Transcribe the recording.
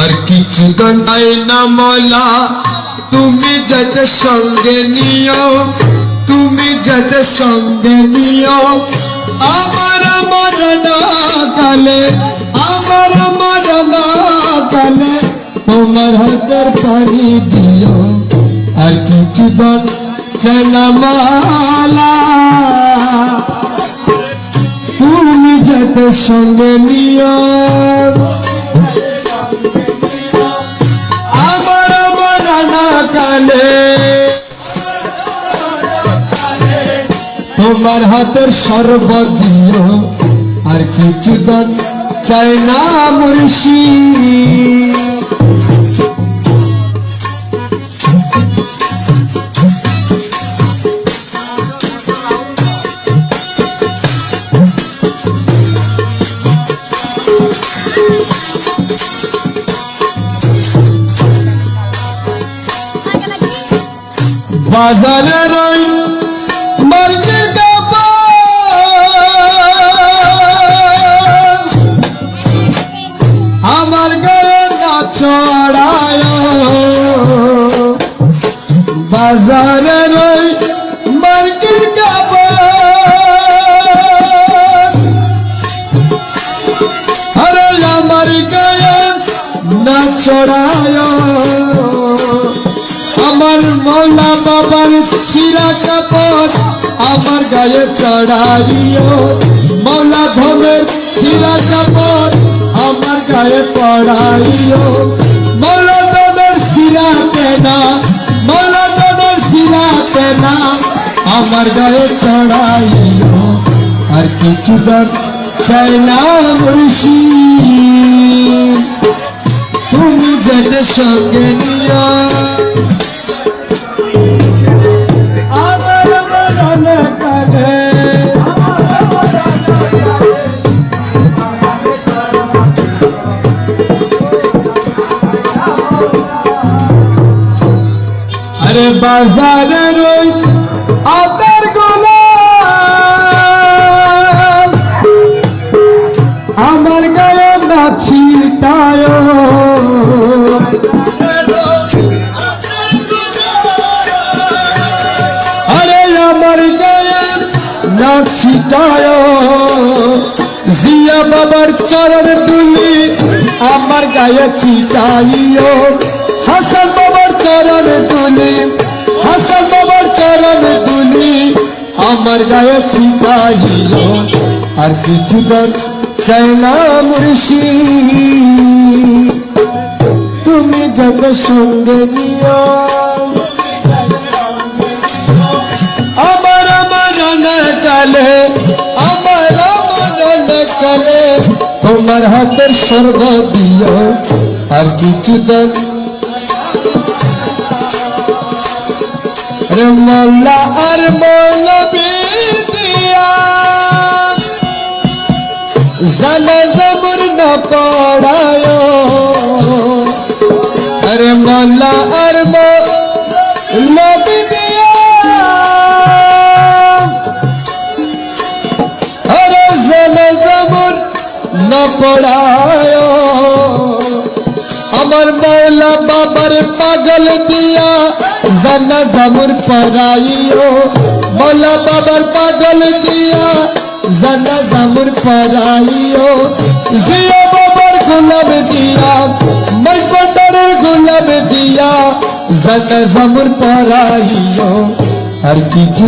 আর কিছু দাই না মলা, তুমি যাতে সঙ্গে নিও, তুমি যাতে সঙ্গে নিও। আমার মরণ কালে আমার মরণ কালে তোমার হাতের পানি দিও। আর কিছু দান চেনা মালা, তুমি যাতে সঙ্গে নিও। কালে তোমার হাতের সর্বজ্ঞ আর কিছু চাই না মুর্শি বাজারের ওই মার্কেট আমার গায়ে না চড়ায় বাজারের ওই মার্কেট আরে আমার গায়ে না চড়ায় আমার মৌলা বাবার শিরা কাপড় আমার গায়ে চড়াইও। মৌলা ধনের শিরা কাপড় আমার গায়ে পড়াইও। মৌলা ধনের শিরা কেনা মৌলা ধনের শিরা কেনা আমার গায়ে চড়াইও। আর কিছু দাম চাই না মুর্শি তুমি যেতে সঙ্গে নিয়া আরে বাজারের ওই আদার গোলাম আমার গায়ে না ছিটায় আরে আমার গায়ে না ছিটায় জিয়া বাবার চরণ তুলি আমার গায়ে ছিটাইও। হাসান বাবার চরণ তুলি হাসান বাবার চরণ তুলি আমার গায়ে ছিটাইও আর কিছু দর চাই না মুর্শি। তুমি যত সঙ্গে নিও, আমার মরণ কালে, আমার মরণ কালে, তোমার হাতের সর্ব দিও। আর কিছু দেন রে মৌলা আর মৌলবী দিয়া। জানা জবর না পড়ায়। আরে মৌলা আর মৌলবী দিয়া। আরে আমার মৌলা বাবার পাগল দিয়া জানা জামুর পড়াইও মৌলা বাবার পাগল দিয়া জানা জামুর পড়াইও জিয়া বাবার গোলাম দিয়া মজবন্ডারের গোলাম দিয়া জানা জামুর পড়াইও আর কিছু